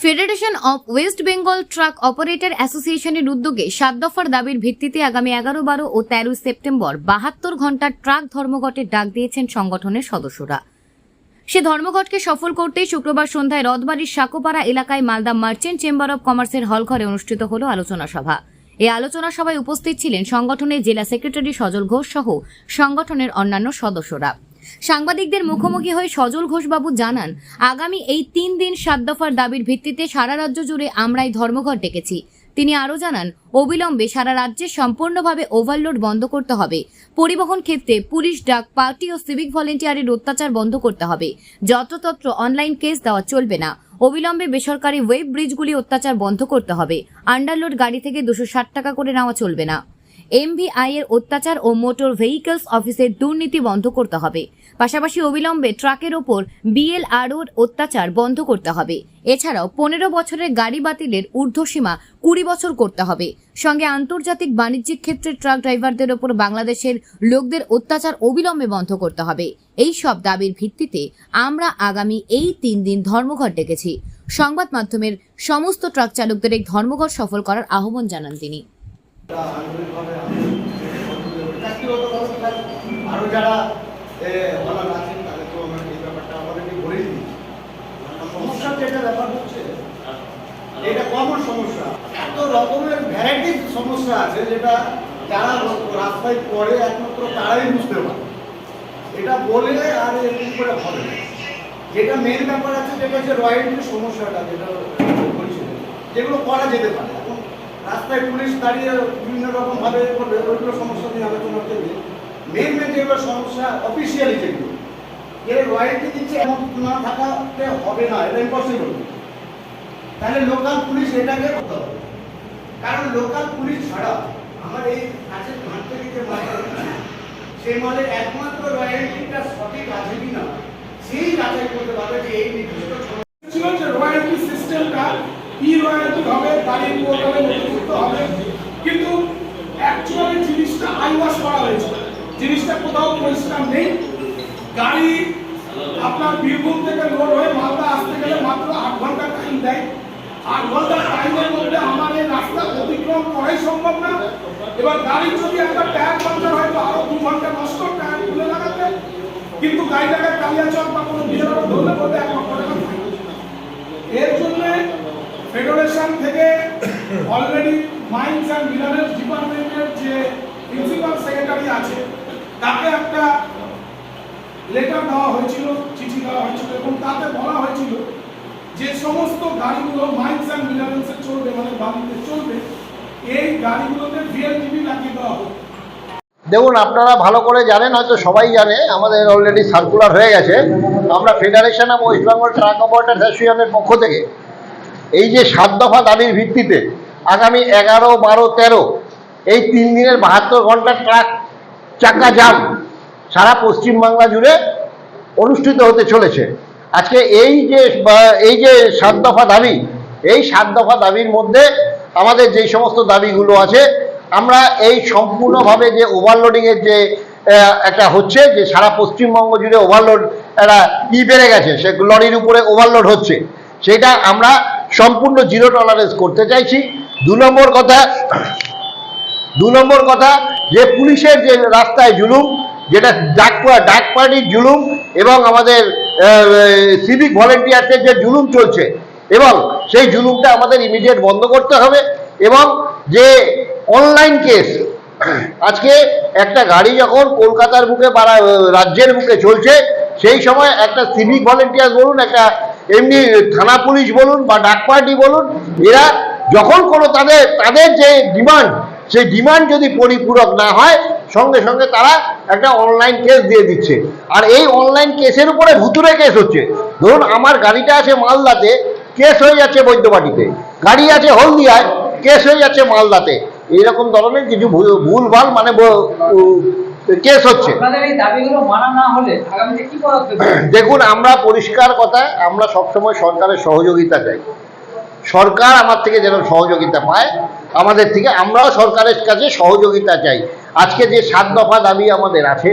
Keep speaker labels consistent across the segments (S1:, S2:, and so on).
S1: Federation of West Bengal truck operator অ্যাসোসিয়েশনের উদ্যোগে সাত দফার দাবির ভিত্তিতে আগামী এগারো, বারো ও তেরোই সেপ্টেম্বর বাহাত্তর ঘণ্টার ট্রাক ধর্মঘটের ডাক দিয়েছেন সংগঠনের সদস্যরা। সে ধর্মঘটকে সফল করতেই শুক্রবার সন্ধ্যায় রথবাড়ির সাকোপাড়া এলাকায় মালদা মার্চেন্ট চেম্বার অব কমার্সের হলঘরে অনুষ্ঠিত হল আলোচনা সভা। এই আলোচনা সভায় উপস্থিত ছিলেন সংগঠনের জেলা সেক্রেটারি সজল ঘোষ সহ সংগঠনের অন্যান্য সদস্যরা। সাংবাদিকদের মুখোমুখি হয়ে সজল ঘোষবাবু জানান, আগামী এই তিন দিন সাত দফার দাবির ভিত্তিতে সারা রাজ্য জুড়ে আমরা এই ধর্মঘট ডেকেছি। তিনি আরও জানান, অবিলম্বে সারা রাজ্যে সম্পূর্ণভাবে ওভারলোড বন্ধ করতে হবে। পরিবহন ক্ষেত্রে পুলিশ ডাক, পার্টি ও সিভিক ভলেন্টিয়ারের অত্যাচার বন্ধ করতে হবে। যত্রতত্র অনলাইন কেস দেওয়া চলবে না। অবিলম্বে বেসরকারি ওয়েব ব্রিজগুলি অত্যাচার বন্ধ করতে হবে। আন্ডারলোড গাড়ি থেকে দুশো ষাট টাকা করে নেওয়া চলবে না। এমভিআই এর অত্যাচার ও মোটর ভেহিকলস অফিসের দুর্নীতি বন্ধ করতে হবে। পাশাপাশি অবিলম্বে ট্রাকের ওপর বিএলআরওর অত্যাচার বন্ধ করতে হবে। এছাড়াও পনেরো বছরের গাড়ি বাতিলের ঊর্ধ্বসীমা কুড়ি বছর করতে হবে। সঙ্গে আন্তর্জাতিক বাণিজ্যিক ক্ষেত্রে ট্রাক ড্রাইভারদের ওপর বাংলাদেশের লোকদের অত্যাচার অবিলম্বে বন্ধ করতে হবে। এই সব দাবির ভিত্তিতে আমরা আগামী এই তিন দিন ধর্মঘট ডেকেছি। সংবাদ মাধ্যমের সমস্ত ট্রাক চালকদের এই ধর্মঘট সফল করার আহ্বান জানান তিনি।
S2: আরও যারা আমরা এই ব্যাপারটা আমাদেরকে সমস্যা যেটা ব্যাপার হচ্ছে। এটা কমন সমস্যা। এত রকমের ভ্যারাইটিস সমস্যা আছে যেটা যারা রাস্তায় পড়ে একমাত্র তারাই বুঝতে পারে। এটা বলে আর এরকম করে হবে? যেটা মেন ব্যাপার আছে যেটা হচ্ছে রয়্যালটির সমস্যাটা যেটা বলছিলেন, যেগুলো করা যেতে পারে। রাস্তায় পুলিশ দাঁড়িয়ে বিভিন্ন রকম ভাবে করবে ওইগুলো সমস্যা নিয়ে আলোচনা করবে মেন মেন যেগুলো সমস্যা অফিসিয়ালি যেগুলো, এর রয়্যালটি দিচ্ছে এমন না থাকাতে হবে না, এটা ইম্পসিবল তাহলে লোকাল পুলিশ এটাকে করতে হবে। কারণ লোকাল পুলিশ ছাড়া আমার এই কাছের মাঠ থেকে যে সেই মালের একমাত্র রয়্যালটিটা সঠিক আছে কিনা, সেই যাচাই করতে পারবে যে এই নির্দিষ্ট সময়
S3: ছিল যে রয়্যালটি সিস্টেমটা ই রয়্যালটি কিন্তু করা হয়েছে। জিনিসটা কোথাও পরিষ্কার নেই। গাড়ি আপনার বীরভূম থেকে লোড আসতে গেলে মাত্র আট ঘণ্টা টাইম দেয়। আট ঘণ্টা টাইমের মধ্যে আমার এই রাস্তা অতিক্রম করাই সম্ভব না। এবার গাড়ির যদি একটা টায়ার পাঞ্চার হয়, তো দু ঘণ্টা নষ্ট টায়ার খুলে লাগাতে। কিন্তু গাড়িটাকে কালিয়াচক বা কোনো বিয়ের ধরলে বলতে এক লক্ষ টাকা fine। এর জন্য ফেডারেশন থেকে অলরেডি মাইন্স অ্যান্ড মিনারেলস ডিপার্টমেন্টের যে প্রিন্সিপাল সেক্রেটারি আছে, তাকে একটা লেটার দেওয়া হয়েছিল, চিঠি দেওয়া হয়েছিল এবং তাতে বলা হয়েছিল যে সমস্ত গাড়িগুলো মাইন্স অ্যান্ড মিনারেলসে চলবে মানে বালিতে চলবে, এই গাড়িগুলোতে ভিএলটিভি লাগিয়ে দেওয়া হোক।
S4: দেখুন, আপনারা ভালো করে জানেন, হয়তো সবাই জানে, আমাদের অলরেডি সার্কুলার হয়ে গেছে। আমরা federation of West Bengal truck operator অ্যাসোসিয়েশনের পক্ষ থেকে এই যে সাত দফা দাবির ভিত্তিতে আগামী এগারো, বারো, তেরো, এই তিন দিনের বাহাত্তর ঘণ্টার ট্রাক চাকা জাম সারা পশ্চিমবাংলা জুড়ে অনুষ্ঠিত হতে চলেছে। আজকে এই যে এই যে সাত দফা দাবি, এই সাত দফা দাবির মধ্যে আমাদের যে সমস্ত দাবিগুলো আছে, আমরা এই সম্পূর্ণভাবে যে ওভারলোডিংয়ের যে একটা হচ্ছে যে সারা পশ্চিমবঙ্গ জুড়ে ওভারলোড একটা ই বেড়ে গেছে, সে লরির উপরে ওভারলোড হচ্ছে। সেটা আমরা সম্পূর্ণ জিরো টলারেন্স করতে চাইছি। দু নম্বর কথা, দু নম্বর কথা, যে পুলিশের যে রাস্তায় জুলুম, যেটা ডাক ডাক পার্টির জুলুম এবং আমাদের সিভিক ভলেন্টিয়ার্সের যে জুলুম চলছে, এবং সেই জুলুমটা আমাদের ইমিডিয়েট বন্ধ করতে হবে এবং যে অনলাইন কেস আজকে একটা গাড়ি যখন কলকাতার বুকে বা রাজ্যের বুকে চলছে, সেই সময় একটা সিভিক ভলেন্টিয়ার বলুন, একটা এমনি থানা পুলিশ বলুন বা ডাক পার্টি বলুন, এরা যখন কোনো তাদের তাদের যে ডিমান্ড, সেই ডিমান্ড যদি পরিপূরক না হয়, সঙ্গে সঙ্গে তারা একটা অনলাইন কেস দিয়ে দিচ্ছে। আর এই অনলাইন কেসের উপরে ভুতুরে কেস হচ্ছে। ধরুন আমার গাড়িটা আছে মালদাতে, কেস হয়ে যাচ্ছে বৈদ্যবাটিতে। গাড়ি আছে হলদিয়ায়, কেস হয়ে যাচ্ছে মালদাতে। এইরকম ধরনের কিছু ভুল- ভুলভাল মানে কেস হচ্ছে? দেখুন আমরা পরিষ্কার কথা আমরা সবসময় সরকারের সহযোগিতা চাই। সরকার আমার থেকে যেন সহযোগিতা পায় আমাদের থেকে আমরাও সরকারের কাছে সহযোগিতা চাই। আজকে যে সাত দফা দাবি আমাদের আছে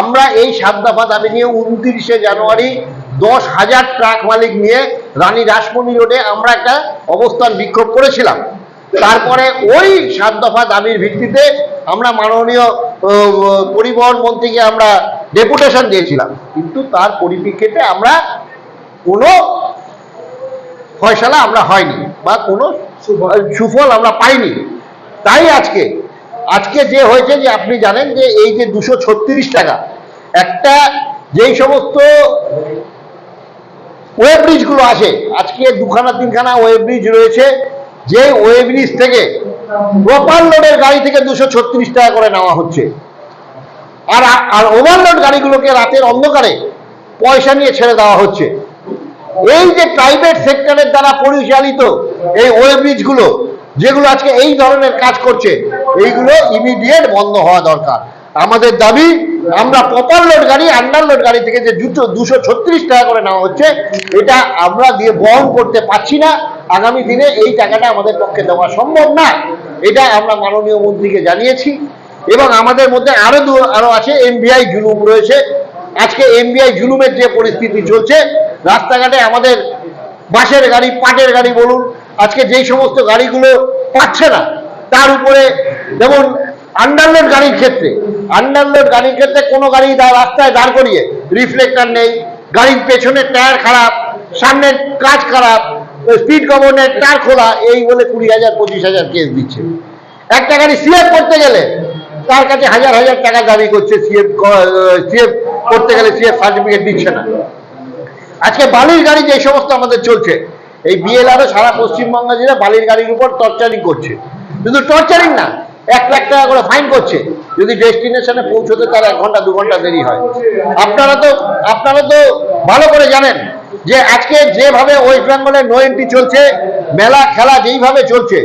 S4: আমরা এই সাত দফা দাবি নিয়ে উনত্রিশে জানুয়ারি দশ হাজার ট্রাক মালিক নিয়ে রানী রাসমণি রোডে আমরা একটা অবস্থান বিক্ষোভ করেছিলাম। তারপরে ওই সাত দফা দাবির ভিত্তিতে আমরা মাননীয় পরিবহন মন্ত্রীকে আমরা ডেপুটেশন দিয়েছিলাম। কিন্তু তার পরিপ্রেক্ষিতে আমরা কোনো ফয়সালা আমরা হয়নি বা কোনো সুফল আমরা পাইনি। তাই আজকে আজকে যে হয়েছে যে আপনি জানেন যে এই যে দুশো ছত্রিশ টাকা, একটা যেই সমস্ত ওয়েব ব্রিজগুলো আছে, আজকে দুখানা তিনখানা ওয়েব ব্রিজ রয়েছে যে ওয়েব ব্রিজ থেকে প্রপার লোডের গাড়ি থেকে দুশো ছত্রিশ টাকা করে নেওয়া হচ্ছে। আর আর ওভারলোড গাড়িগুলোকে রাতের অন্ধকারে পয়সা নিয়ে ছেড়ে দেওয়া হচ্ছে। এই যে প্রাইভেট সেক্টরের দ্বারা পরিচালিত এই ওয়েব্রিজগুলো ব্রিজগুলো, যেগুলো আজকে এই ধরনের কাজ করছে, এইগুলো ইমিডিয়েট বন্ধ হওয়া দরকার। আমাদের দাবি আমরা প্রপার লোড গাড়ি আন্ডার লোড গাড়ি থেকে যে দুটো দুশো ছত্রিশ টাকা করে নেওয়া হচ্ছে, এটা আমরা দিয়ে বহন করতে পারছি না। আগামী দিনে এই টাকাটা আমাদের পক্ষে দেওয়া সম্ভব না। এটা আমরা মাননীয় মন্ত্রীকে জানিয়েছি। এবং আমাদের মধ্যে আরও দু আরও আছে এমবিআই জুলুম রয়েছে। আজকে এমবিআই জুলুমের যে পরিস্থিতি চলছে, রাস্তাঘাটে আমাদের বাসের গাড়ি, পাটের গাড়ি বলুন, আজকে যেই সমস্ত গাড়িগুলো পাচ্ছে না, তার উপরে যেমন আন্ডারলোড গাড়ির ক্ষেত্রে আন্ডারলোড গাড়ির ক্ষেত্রে কোনো গাড়ি রাস্তায় দাঁড় করিয়ে রিফ্লেক্টার নেই, গাড়ির পেছনের টায়ার খারাপ, সামনের কাজ খারাপ স্পিড গভর্নের টায়ার খোলা, এই বলে কুড়ি হাজার, পঁচিশ হাজার কেস দিচ্ছে। একটা গাড়ি সিএফ করতে গেলে, তার কাছে হাজার হাজার টাকা দাবি করছে সিএফ সিএফ করতে গেলে সিএফ সার্টিফিকেট দিচ্ছে না। আজকে বালির গাড়ি যে সমস্ত আমাদের চলছে, এই বিএলআরও সারা পশ্চিমবঙ্গ জেলা বালির গাড়ির উপর টর্চারিং করছে। শুধু টর্চারিং না এক লাখ টাকা করে ফাইন করছে। যদি ডেস্টিনেশনে পৌঁছতে তার এক ঘণ্টা, দু ঘণ্টা দেরি হয়। আপনারা তো আপনারা তো ভালো করে জানেন যে আজকে যেভাবে ওয়েস্ট বেঙ্গলে নো এন্ট্রি চলছে, মেলা, খেলা যেইভাবে চলছে,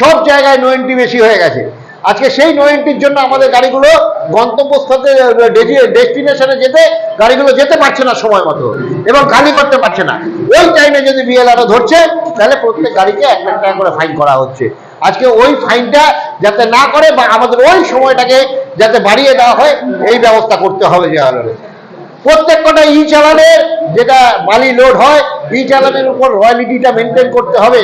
S4: সব জায়গায় নো এন্ট্রি বেশি হয়ে গেছে। আজকে সেই নো এন্ট্রির জন্য আমাদের গাড়িগুলো গন্তব্যস্থলে ডেস্টিনেশনে যেতে গাড়িগুলো যেতে পারছে না সময় মতো এবং খালি করতে পারছে না। ওই টাইমে যদি বিএলআরও ধরছে, তাহলে প্রত্যেক গাড়িকে এক লাখ টাকা করে ফাইন করা হচ্ছে। আজকে ওই ফাইনটা যাতে না করে বা আমাদের ওই সময়টাকে যাতে বাড়িয়ে দেওয়া হয়, এই ব্যবস্থা করতে হবে যে প্রত্যেক কটা ই চালানের যেটা বালি লোড হয় ই চালানের উপর রয়্যালিটিটা মেনটেন করতে হবে।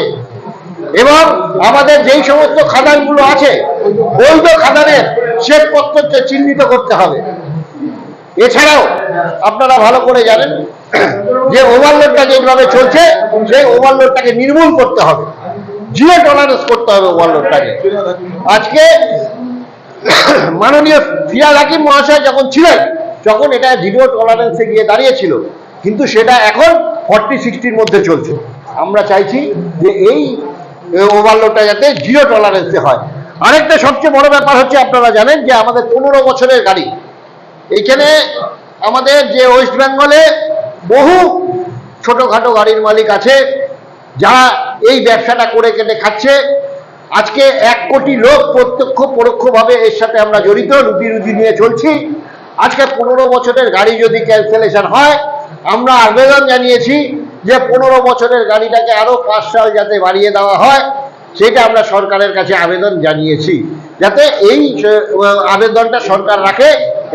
S4: এবং আমাদের যেই সমস্ত খাদানগুলো আছে, বৈধ খাদানের শ্বেতপত্রকে চিহ্নিত করতে হবে। এছাড়াও, আপনারা ভালো করে জানেন যে ওভারলোডটা যেভাবে চলছে, সেই ওভারলোডটাকে নির্মূল করতে হবে। জিরো টলারেন্স করতে হবে ওভারলোডটাকে আজকে মাননীয় ফিরাদ হাকিম মহাশয় যখন ছিলেন, তখন এটা জিরো টলারেন্সে গিয়ে দাঁড়িয়েছিল। কিন্তু সেটা এখন ফর্টি সিক্সটির মধ্যে চলছে। আমরা চাইছি যে এই ওভারলোডটা যাতে জিরো টলারেন্সে হয়। আরেকটা সবচেয়ে বড় ব্যাপার হচ্ছে, আপনারা জানেন যে আমাদের পনেরো বছরের গাড়ি। এইখানে আমাদের যে ওয়েস্ট বেঙ্গলে বহু ছোটখাটো গাড়ির মালিক আছে। যারা এই ব্যবসাটা করে কেটে খাচ্ছে, আজকে এক কোটি লোক প্রত্যক্ষ পরোক্ষভাবে এর সাথে আমরা জড়িত, রুটি রুজি নিয়ে চলছি। আজকে পনেরো বছরের গাড়ি যদি ক্যান্সেলেশন হয়, আমরা আবেদন জানিয়েছি যে পনেরো বছরের গাড়িটাকে আরও পাঁচ সাল যাতে বাড়িয়ে দেওয়া হয়, সেটা আমরা সরকারের কাছে আবেদন জানিয়েছি। যাতে এই আবেদনটা সরকার রাখে,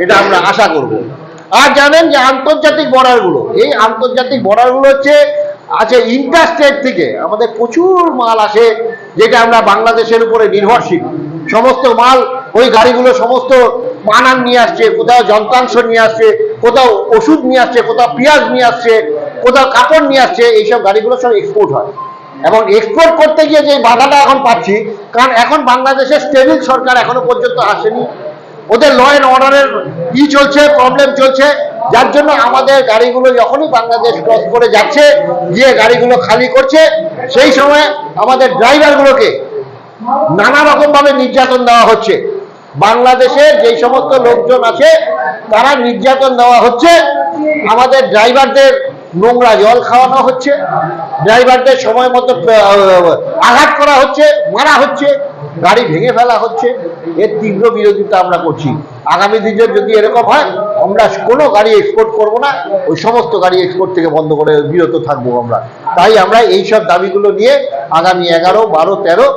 S4: এটা আমরা আশা করব। আর জানেন যে আন্তর্জাতিক বর্ডারগুলো, এই আন্তর্জাতিক বর্ডারগুলো হচ্ছে আছে ইন্টারস্টেট থেকে আমাদের প্রচুর মাল আসে, যেটা আমরা বাংলাদেশের উপরে নির্ভরশীল। সমস্ত মাল, ওই গাড়িগুলো সমস্ত বানান নিয়ে আসছে, কোথাও যন্ত্রাংশ নিয়ে আসছে, কোথাও ওষুধ নিয়ে আসছে, কোথাও পেঁয়াজ নিয়ে আসছে, কোথাও কাপড় নিয়ে আসছে, এইসব গাড়িগুলো সব এক্সপোর্ট হয়। এবং এক্সপোর্ট করতে গিয়ে যে বাধাটা এখন পাচ্ছি, কারণ এখন বাংলাদেশের স্টেবিল সরকার এখনও পর্যন্ত আসেনি। ওদের ল অ্যান্ড অর্ডারের ই চলছে প্রবলেম চলছে। যার জন্য আমাদের গাড়িগুলো যখনই বাংলাদেশ ক্রস করে যাচ্ছে, গিয়ে গাড়িগুলো খালি করছে, সেই সময় আমাদের ড্রাইভারগুলোকে নানা রকম ভাবে নির্যাতন দেওয়া হচ্ছে। বাংলাদেশে যেই সমস্ত লোকজন আছে, তারা নির্যাতন দেওয়া হচ্ছে। আমাদের ড্রাইভারদের নোংরা জল খাওয়ানো হচ্ছে। ড্রাইভারদের সময় মতো আঘাত করা হচ্ছে, মারা হচ্ছে। গাড়ি ভেঙে ফেলা হচ্ছে, এর তীব্র বিরোধিতা আমরা করছি। আগামী দিনে যদি এরকম হয়, আমরা কোনো গাড়ি এক্সপোর্ট করব না, ওই সমস্ত গাড়ি এক্সপোর্ট থেকে বন্ধ করে বিরত থাকব আমরা। তাই আমরা এই সব দাবিগুলো নিয়ে আগামী এগারো, বারো, তেরো,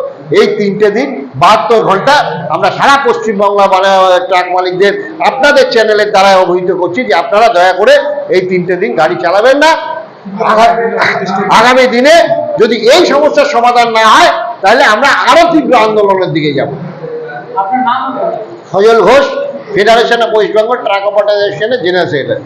S4: এই তিনটে দিন বাহাত্তর ঘণ্টা আমরা সারা পশ্চিমবাংলা মানে ট্রাক মালিকদের আপনাদের চ্যানেলের দ্বারা অবহিত করছি যে আপনারা দয়া করে এই তিনটে দিন গাড়ি চালাবেন না। আগামী দিনে যদি এই সমস্যার সমাধান না হয় তাহলে আমরা আরও তীব্র আন্দোলনের দিকে যাব।
S5: Fazal
S4: Sajal Ghosh federation of West Bengal truck অপারেশনের জেনারেল সেক্রেটারি